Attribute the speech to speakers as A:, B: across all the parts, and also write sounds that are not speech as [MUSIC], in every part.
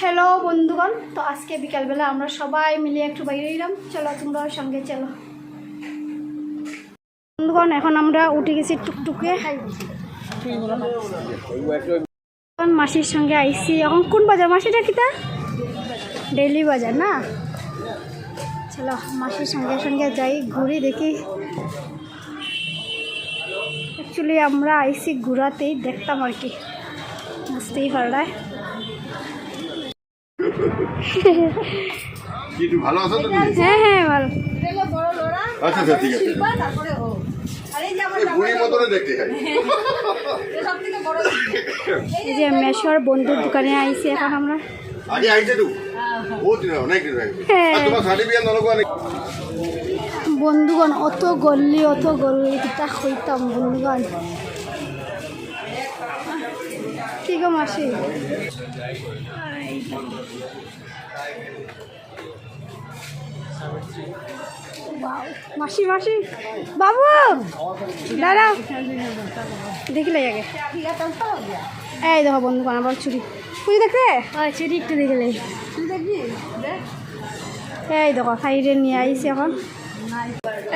A: Hello বন্ধুগণ। তো আজকে বিকালবেলা আমরা সবাই মিলে একটু বাইরে এলাম। চলো তোমরাও সঙ্গে চলো। বন্ধুগণ, এখন আমরা উঠে গেছি টুকটুকে। মাসির সঙ্গে আইসি। এখন কোন বাজার? মাসিটা কিতা? ডেইলি বাজার না? চলো, মাসির সঙ্গে সঙ্গে যাই, ঘুরি দেখি। অ্যাকচুয়ালি আমরা আইসি ঘুরাতেই দেখতাম আর কি। বুঝতেই পারলায় [LAUGHS]
B: কি ভালো আছো তো
A: হ্যাঁ হ্যাঁ ভালো।
B: আচ্ছা আচ্ছা ঠিক আছে। এই
A: যে মেশোর বন্ধুর দোকানে আইসি এখন আমরা।
B: আগে আইছে তো। বহুত দিন অনেক দিন আগে
A: হ্যাঁ।
B: আর নলগো অনেক
A: বন্ধুগণ অত গল্লি অত গল্লি কিতা হইতাম বন্ধুগণ। কি গো মাসি। মাসি মাসি। বাবু দাঁড়াও। দেখলে আগে। এই দেখো বন্ধুগণ আবার চুরি চুরি দেখবে চুরি একটু দেখলে এই দেখো সাইডে নিয়ে আইছি এখন।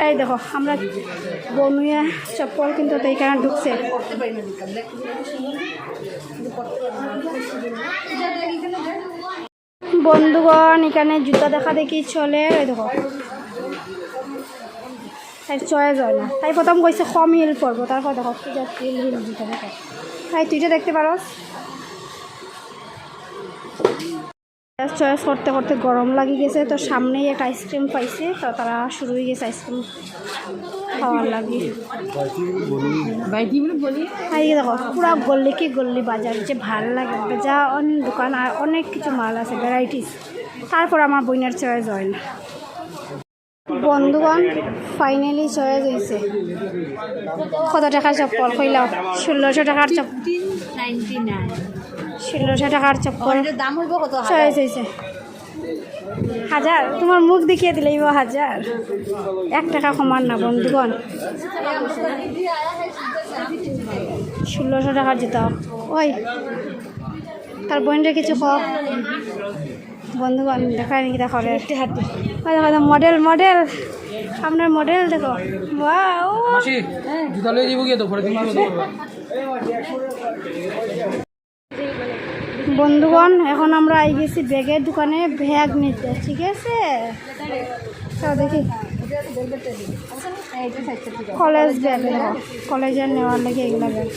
A: এই দেখো, আমরা বনুয়া চপ্পল কিন্তু তো এইখানে ঢুকছে। বন্ধুগণ, এখানে জুতা দেখা দেখি চলে, এই দেখো। তাই চয়েস হয় না। তাই প্রথম কইছে কম হিল পরবো তারপর দেখো হিল হিল জুতা দেখতে পারো। চয়েস করতে করতে গরম লাগি গেছে তো সামনেই একটা আইসক্রিম পাইছে তো তারা শুরু হয়ে গেছে আইসক্রিম খাওয়ার লাগি। আর দেখো পুরা গল্লি কি গল্লি বাজার যে ভালো লাগে। যা অনেক দোকান আর অনেক কিছু মাল আছে ভ্যারাইটিস তারপর আমার বইনের চয়েস হয় না। বন্ধুগণ ফাইনালি চয়েস হয়েছে কত টাকার চপ্পল কইলাম? ষোলোশো টাকার চপ্পল ষোলোশো টাকার চপ্পল।
C: দাম হইব কত?
A: হাজার। তোমার মুখ দেখিয়ে দিলে ইব হাজার। এক টাকা কমান না বন্ধুগণ ষোলোশো টাকার জুতা ওই তার বোনটা কিছু কক বন্ধুগণ দেখায় নাকি দেখো দেখো দেখো মডেল মডেল আপনার মডেল দেখো।
D: মাসি জুতা লয়ে যাব গিয়ে তো?
A: বন্ধুগণ এখন আমরা আই গেছি ব্যাগের দোকানে ব্যাগ নিতে ঠিক আছে? দেখি। কলেজ ব্যাগ দেখো কলেজের নেওয়ার লাগে এগুলো ব্যাগ।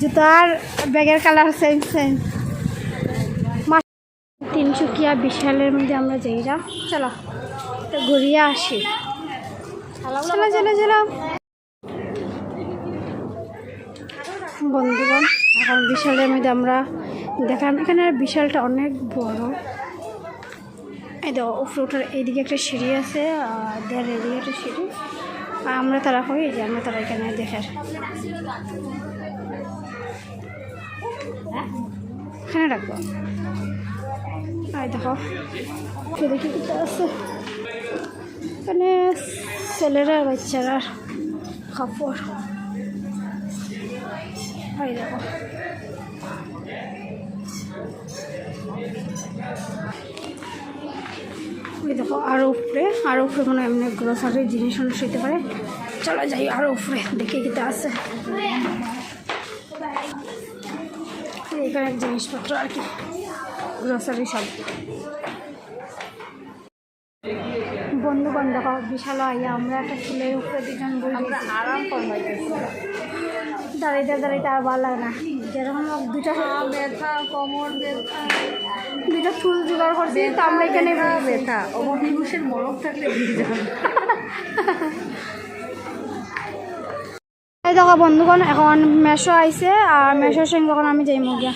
A: জুতার ব্যাগের কালার সেম সেম তিনসুকিয়া বিশালের মধ্যে আমরা যাই যা চলো তো ঘুরিয়ে আসি। চলো চলো চলো। বন্ধুগণ, এখন বিশালের মধ্যে আমরা দেখলাম। এখানে বিশালটা অনেক বড়। এই দেখো ওঠার এইদিকে একটা সিঁড়ি আছে, আর দেড় এদিকে একটা সিঁড়ি। আর আমরা তারা হই যে আমরা তারা এখানে দেখার এখানে রাখব? আর দেখো দেখি আছে। এখানে ছেলেরা, বাচ্চারা, কাপড়। এই দেখো ওই দেখো আরও উপরে আরও উপরে মনে হয় এমনি গ্রোসারির জিনিস মানুষ হইতে পারে। চলো যাই আরও উপরে, দেখে কিতে আসে এখানে জিনিসপত্র আর কি গ্রোসারি সব বন্ধুগণ দেখো বিশাল আইয়া আমরা একটা ফুলের উপরে দুজন
C: আরাম কমাইতেছে
A: দাঁড়াইতে দাঁড়াইতে আর ভালো লাগে না। যেরকম দুটা দুইটা
C: ব্যথা কোমর ব্যথা।
A: দুটা ফুল জোগাড় করছি তো আমরা এখানে
C: ব্যথা। অবহিবুষের মরক থাকলে ভিড় যাবে।
A: এই দেখো বন্ধুগণ এখন মেশো আইছে আর মেশোর সঙ্গে যখন আমি যাই গিয়া।